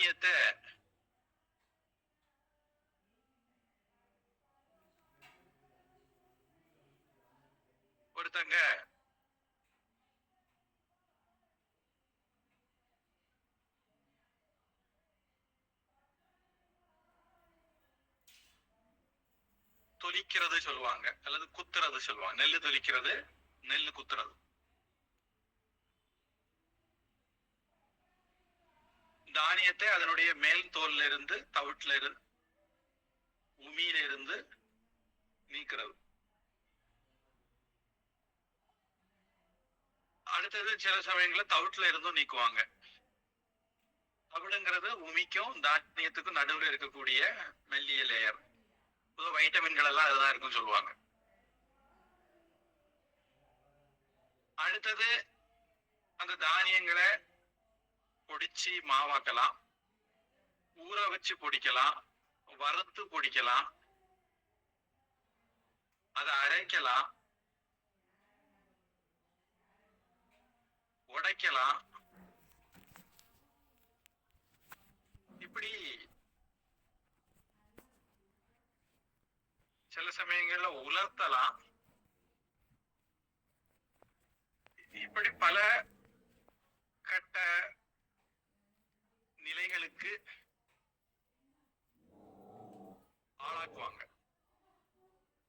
காரியத்தை ஒருத்தங்க தொலிக்கிறது சொல்லுவாங்க அல்லது குத்துறது சொல்லுவாங்க. நெல்லு தொலிக்கிறது நெல்லு குத்துறது. தானியத்தை அதனுடைய மேல் தோல்ல இருந்து தவிட்டுல இருந்து உமியில இருந்து நீக்கிறது. அடுத்தது சில சமயங்கள்ல தவிட்டுல இருந்தும் நீக்குவாங்க. தவிடுங்கிறது உமிக்கும் தானியத்துக்கும் நடுவுல இருக்கக்கூடிய மெல்லிய லேயர் புது வைட்டமின்கள் எல்லாம் அதுதான் இருக்குன்னு சொல்லுவாங்க. அடுத்தது அந்த தானியங்களை பொடிச்சு மாவாக்கலாம். ஊற வச்சு பொடிக்கலாம். வறுத்து பொடிக்கலாம். அதை அரைக்கலாம். உடைக்கலாம். இப்படி சில சமயங்கள்ல உலர்த்தலாம். இப்படி பல it.